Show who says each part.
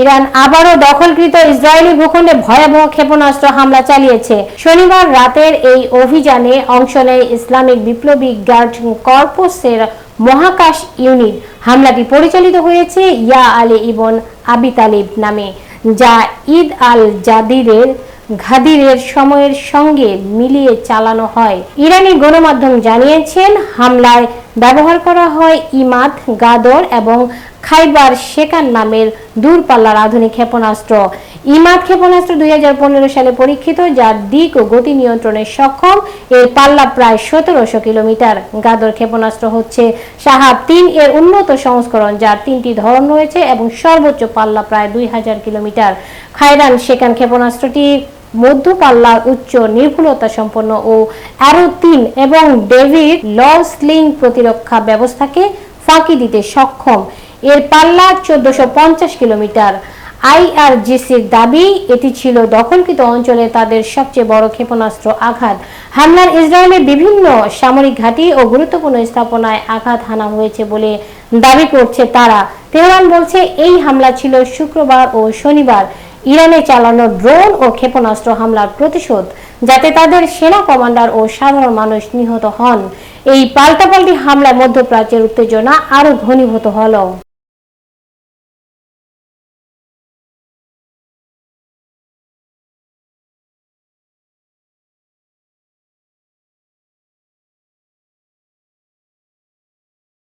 Speaker 1: Iran আবারও দখলকৃত Israeli ভূখণ্ডে ভয়াবহ ক্ষেপণাস্ত্র হামলা চালিয়েছে। শনিবার রাতের এই অভিযানে অংশ নেয় ইসলামিক বিপ্লবী গার্ড কর্পসের মহাকাশ ইউনিট। হামলাটি পরিচালিত হয়েছে ইয়া আলী ইবন আবি তালিব নামে, যা ঈদ আল জাদিরের ঘাদিরের সময়ের সঙ্গে মিলিয়ে চালানো হয়। ইরানি গণমাধ্যম জানিয়েছেন, হামলায় ব্যবহার করা হয় ইমাদ, গাদর এবং খাইবার শেকান নামের দূরপাল্লার আধুনিক ক্ষেপণাস্ত্র। ইমাদ ক্ষেপণাস্ত্র দুই হাজার পনেরো সালে পরীক্ষিত, যার দিক ও গতি নিয়ন্ত্রণে সক্ষম। এর পাল্লা প্রায় সতেরোশো কিলোমিটার। গাদর ক্ষেপণাস্ত্র হচ্ছে সাহাব তিন এর উন্নত সংস্করণ, যার তিনটি ধরন রয়েছে এবং সর্বোচ্চ পাল্লা প্রায় দুই হাজার কিলোমিটার। খায়রান শেকান ক্ষেপণাস্ত্রটি মধ্য পাল্লার উচ্চ নির্ভুলতা সম্পন্ন ও অ্যারো তিন এবং ডেভিড লসলিং প্রতিরক্ষা ব্যবস্থাকে ফাঁকি দিতে সক্ষম। এর পাল্লা চোদ্দশো কিলোমিটার। আইআরজিসির দাবি, এটি ছিল দখলকৃত অঞ্চলে তাদের সবচেয়ে বড় ক্ষেপণাস্ত্র আঘাত। হামলার ইসরায়েলের বিভিন্ন সামরিক ঘাঁটি ও গুরুত্বপূর্ণ স্থাপনায় আঘাত হানা হয়েছে বলে দাবি করছে তারা। তেহরান বলছে, এই হামলা ছিল শুক্রবার ও শনিবার। ইরানে চালানো ড্রোন ও ক্ষেপণাস্ত্র হামলার প্রতিশোধ যাতে তাদের সেনা কমান্ডার ও সাধারণ মানুষ নিহত হন। এই পাল্টাপাল্টি হামলায় মধ্যপ্রাচ্যের উত্তেজনা আরও ঘনীভূত হলো।